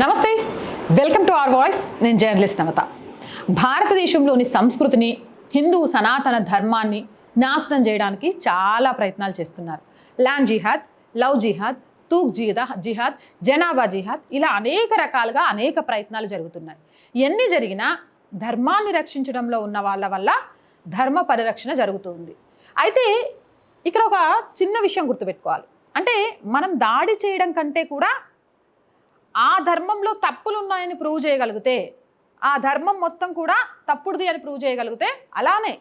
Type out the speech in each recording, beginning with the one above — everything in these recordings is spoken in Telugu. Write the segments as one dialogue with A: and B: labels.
A: నమస్తే. వెల్కమ్ టు అవర్ వాయిస్ నేను జర్నలిస్ట్ నమత భారతదేశంలోని సంస్కృతిని హిందూ సనాతన ధర్మాన్ని నాశనం చేయడానికి చాలా ప్రయత్నాలు చేస్తున్నారు. ల్యాండ్ జిహాద్ లవ్ జిహాద్ తూక్ జిదా జిహాద్ జనాభా జిహాద్ ఇలా అనేక రకాలుగా అనేక ప్రయత్నాలు జరుగుతున్నాయి. ఎన్ని జరిగినా ధర్మాన్ని రక్షించడంలో ఉన్న వాళ్ళ వల్ల ధర్మ పరిరక్షణ జరుగుతుంది. అయితే ఇక్కడ ఒక చిన్న విషయం గుర్తుపెట్టుకోవాలి. అంటే మనం దాడి చేయడం కంటే కూడా ఆ ధర్మంలో తప్పులు ఉన్నాయని ప్రూవ్ చేయగలిగితే ఆ ధర్మం మొత్తం కూడా తప్పుడుది అని ప్రూవ్ చేయగలిగితే అలానే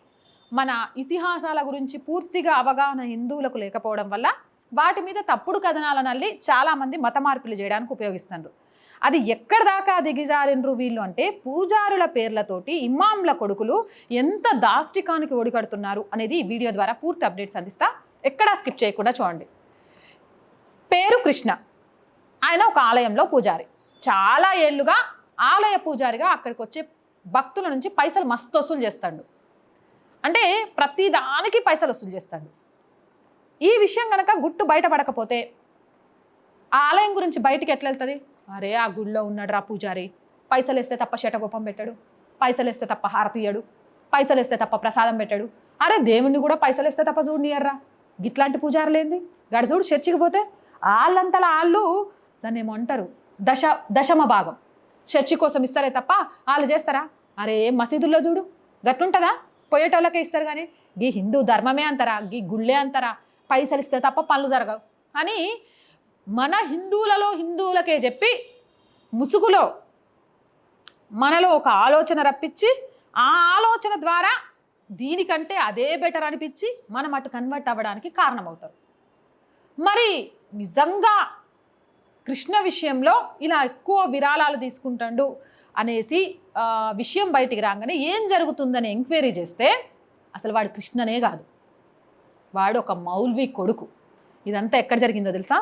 A: మన ఇతిహాసాల గురించి పూర్తిగా అవగాహన హిందువులకు లేకపోవడం వల్ల వాటి మీద తప్పుడు కథనాలను అల్లి చాలామంది మత మార్పులు చేయడానికి ఉపయోగిస్తున్నారు అది ఎక్కడ దాకా దిగిజారినరు వీళ్ళు అంటే పూజారుల పేర్లతోటి ఇమాంల కొడుకులు ఎంత దాష్టికానికి ఒడిగడుతున్నారు అనేది వీడియో ద్వారా పూర్తి అప్డేట్స్ అందిస్తా. ఎక్కడా స్కిప్ చేయకుండా చూడండి. పేరు కృష్ణ. ఆయన ఒక ఆలయంలో పూజారి. చాలా ఏళ్ళుగా ఆలయ పూజారిగా అక్కడికి వచ్చే భక్తుల నుంచి పైసలు మస్తు వసూలు చేస్తాడు. అంటే ప్రతి దానికి పైసలు వసూలు చేస్తాడు. ఈ విషయం కనుక గుట్టు బయటపడకపోతే ఆ ఆలయం గురించి బయటికి ఎట్లా వెళ్తుంది? అరే ఆ గుడిలో ఉన్నాడు రా పూజారి. పైసలు వేస్తే తప్ప శటగోపం పెట్టాడు. పైసలు వేస్తే తప్ప హారతి ఇయ్యడు. పైసలు వేస్తే తప్ప ప్రసాదం పెట్టాడు. అరే దేవుణ్ణి కూడా పైసలు వేస్తే తప్ప చూడనియర్రా గిట్లాంటి పూజారులేంది గడచూడు చర్చికి పోతే వాళ్ళంతలా వాళ్ళు దాన్ని ఏమో అంటారు? దశ దశమ భాగం. చర్చి కోసం ఇస్తారే తప్ప వాళ్ళు చేస్తారా? అరే మసీదుల్లో చూడు? గట్లుంటుందా? పోయేటోళ్ళకే ఇస్తారు కానీ. గీ హిందూ ధర్మమే అంటారా గీ గుళ్ళే అంటారా పైసలు ఇస్తే తప్ప పనులు జరగవు. అని మన హిందువులలో హిందువులకే చెప్పి ముసుగులో మనలో ఒక ఆలోచన రప్పించి ఆ ఆలోచన ద్వారా దీనికంటే అదే బెటర్ అనిపించి మనం అటు కన్వర్ట్ అవ్వడానికి కారణమవుతారు. మరి నిజంగా కృష్ణ విషయంలో ఇలా ఎక్కువ విరాళాలు తీసుకుంటాడు అనేసి విషయం బయటికి రాగానే ఏం జరుగుతుందని ఎంక్వైరీ చేస్తే అసలు వాడు కృష్ణనే కాదు. వాడు ఒక మౌల్వి కొడుకు. ఇదంతా ఎక్కడ జరిగిందో తెలుసా?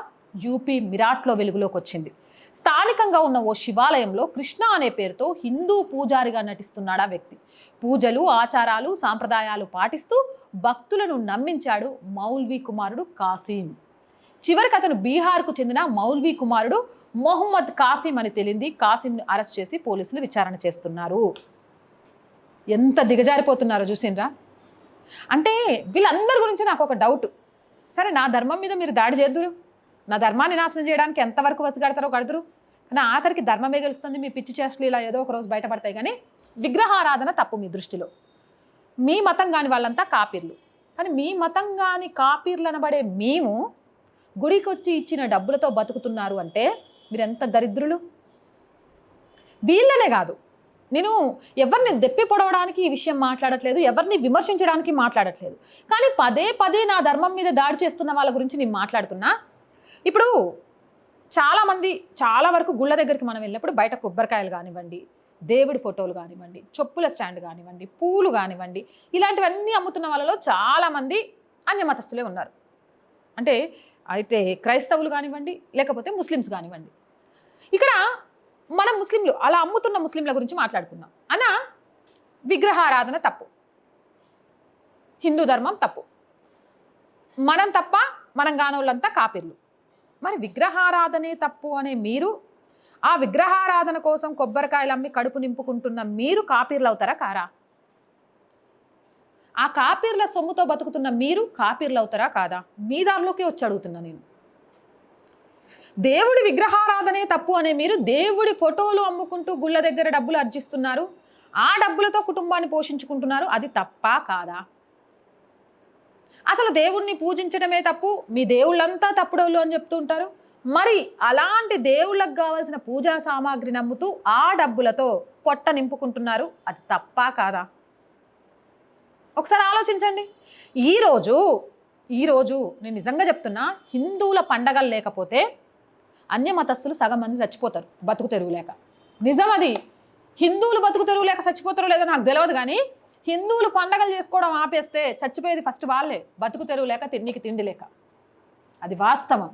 A: యూపీ మిరాట్లో వెలుగులోకి వచ్చింది. స్థానికంగా ఉన్న ఓ శివాలయంలో కృష్ణ అనే పేరుతో హిందూ పూజారిగా నటిస్తున్నాడు ఆ వ్యక్తి. పూజలు ఆచారాలు సాంప్రదాయాలు పాటిస్తూ భక్తులను నమ్మించాడు మౌల్వి కుమారుడు కాసీం. చివరికి అతను బీహార్కు చెందిన మౌల్వి కుమారుడు మొహమ్మద్ కాసిం అని తెలింది. కాసింను అరెస్ట్ చేసి పోలీసులు విచారణ చేస్తున్నారు. ఎంత దిగజారిపోతున్నారో చూసిండ్రా. అంటే వీళ్ళందరి గురించి నాకు ఒక డౌట్. సరే నా ధర్మం మీద మీరు దాడి చేద్దురు. నా ధర్మాన్ని నాశనం చేయడానికి ఎంతవరకు వసగడతారో కడదురు. కానీ ఆఖరికి ధర్మమే గెలుస్తుంది మీ పిచ్చి చేష్టలు ఇలా ఏదో ఒక రోజు బయటపడతాయి. కానీ విగ్రహారాధన తప్పు మీ దృష్టిలో. మీ మతం కాని వాళ్ళంతా కాపీర్లు. కానీ మీ మతం కాని కాపీర్లు అనబడే మేము గుడికొచ్చి ఇచ్చిన డబ్బులతో బతుకుతున్నారు అంటే మీరు ఎంత దరిద్రులు? వీళ్ళనే కాదు. నేను ఎవరిని దెప్పి పొడవడానికి ఈ విషయం మాట్లాడట్లేదు ఎవరిని విమర్శించడానికి మాట్లాడట్లేదు. కానీ పదే పదే నా ధర్మం మీద దాడి చేస్తున్న వాళ్ళ గురించి నేను మాట్లాడుతున్నా. ఇప్పుడు చాలామంది చాలా వరకు గుళ్ళ దగ్గరికి మనం వెళ్ళినప్పుడు బయట కొబ్బరికాయలు కానివ్వండి దేవుడి ఫోటోలు కానివ్వండి చెప్పుల స్టాండ్ కానివ్వండి పూలు కానివ్వండి ఇలాంటివన్నీ అమ్ముతున్న వాళ్ళలో చాలామంది అన్యమతస్తులే ఉన్నారు. అంటే అయితే క్రైస్తవులు కానివ్వండి లేకపోతే ముస్లిమ్స్ కానివ్వండి. ఇక్కడ మన ముస్లింలు అలా అమ్ముతున్న ముస్లింల గురించి మాట్లాడుకుందాం. అన విగ్రహారాధన తప్పు. హిందూ ధర్మం తప్పు. మనం తప్ప మనం కానోళ్ళంతా కాపీర్లు. మరి విగ్రహారాధనే తప్పు అనే మీరు ఆ విగ్రహారాధన కోసం కొబ్బరికాయలు అమ్మి కడుపు నింపుకుంటున్న మీరు కాపీర్లు అవుతారా కారా? ఆ కాపీర్ల సొమ్ముతో బతుకుతున్న మీరు కాపీర్లు అవుతారా కాదా? మీ దారిలోకి వచ్చి అడుగుతున్నా నేను. దేవుడి విగ్రహారాధనే తప్పు అనే మీరు దేవుడి ఫోటోలు అమ్ముకుంటూ గుళ్ళ దగ్గర డబ్బులు అర్జిస్తున్నారు. ఆ డబ్బులతో కుటుంబాన్ని పోషించుకుంటున్నారు. అది తప్పా కాదా? అసలు దేవుణ్ణి పూజించడమే తప్పు? మీ దేవుళ్ళంతా తప్పుడోళ్ళు అని చెప్తూ ఉంటారు. మరి అలాంటి దేవుళ్ళకు కావాల్సిన పూజా సామాగ్రిని అమ్ముతూ ఆ డబ్బులతో పొట్ట నింపుకుంటున్నారు. అది తప్పా కాదా? ఒకసారి ఆలోచించండి. ఈరోజు ఈరోజు నేను నిజంగా చెప్తున్నా హిందువుల పండగలు లేకపోతే అన్యమతస్తులు సగం మంది చచ్చిపోతారు బతుకు తెరువు లేక. నిజం అది హిందువులు బతుకు తెరువు లేక చచ్చిపోతారో లేదో నాకు తెలియదు కానీ హిందువులు పండగలు చేసుకోవడం ఆపేస్తే చచ్చిపోయేది ఫస్ట్ వాళ్ళే. బతుకు తెరువు లేక తిండికి తిండి లేక. అది వాస్తవం.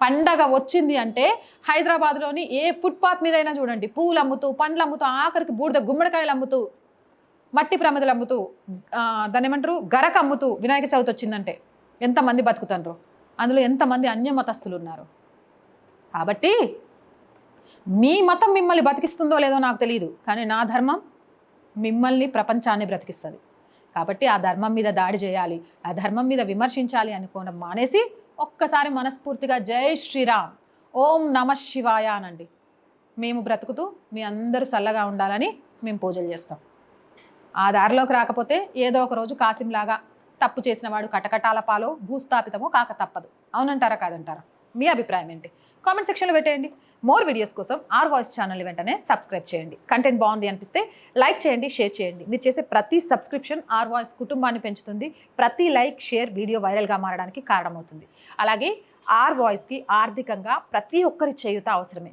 A: పండగ వచ్చింది అంటే హైదరాబాద్లోని ఏ ఫుట్పాత్ మీద అయినా చూడండి. పూలు అమ్ముతూ పండ్లు అమ్ముతూ ఆఖరికి బూడిద గుమ్మడికాయలు అమ్ముతూ మట్టి ప్రమిదలు అమ్ముతూ ఆ, దాన్ని ఏమంటారు? గరక అమ్ముతూ వినాయక చవితి వచ్చిందంటే ఎంతమంది బతుకుతారు అందులో ఎంతమంది అన్యమతస్తులు ఉన్నారు కాబట్టి మీ మతం మిమ్మల్ని బతికిస్తుందో లేదో నాకు తెలియదు కానీ నా ధర్మం మిమ్మల్ని ప్రపంచాన్ని బ్రతికిస్తుంది. కాబట్టి ఆ ధర్మం మీద దాడి చేయాలి ఆ ధర్మం మీద విమర్శించాలి అనుకోవడం మానేసి ఒక్కసారి మనస్ఫూర్తిగా జై శ్రీరామ్ ఓం నమ శివాయ అనండి. మేము బ్రతుకుతూ మీ అందరూ చల్లగా ఉండాలని మేము పూజలు చేస్తాం. ఆ దారిలోకి రాకపోతే ఏదో ఒక రోజు కాసింలాగా తప్పు చేసిన వాడు కటకటాల పాలో భూస్థాపితమో కాక తప్పదు. అవునంటారా కాదంటారా? మీ అభిప్రాయం ఏంటి? కామెంట్ సెక్షన్లో పెట్టేయండి. మోర్ వీడియోస్ కోసం ఆర్ వాయిస్ ఛానల్ వెంటనే సబ్స్క్రైబ్ చేయండి. కంటెంట్ బాగుంది అనిపిస్తే లైక్ చేయండి షేర్ చేయండి. మీరు చేసే ప్రతి సబ్స్క్రిప్షన్ ఆర్ వాయిస్ కుటుంబాన్ని పెంచుతుంది. ప్రతి లైక్ షేర్ వీడియో వైరల్గా మారడానికి కారణమవుతుంది. అలాగే ఆర్ వాయిస్కి ఆర్థికంగా ప్రతి ఒక్కరి చేయుత అవసరమే.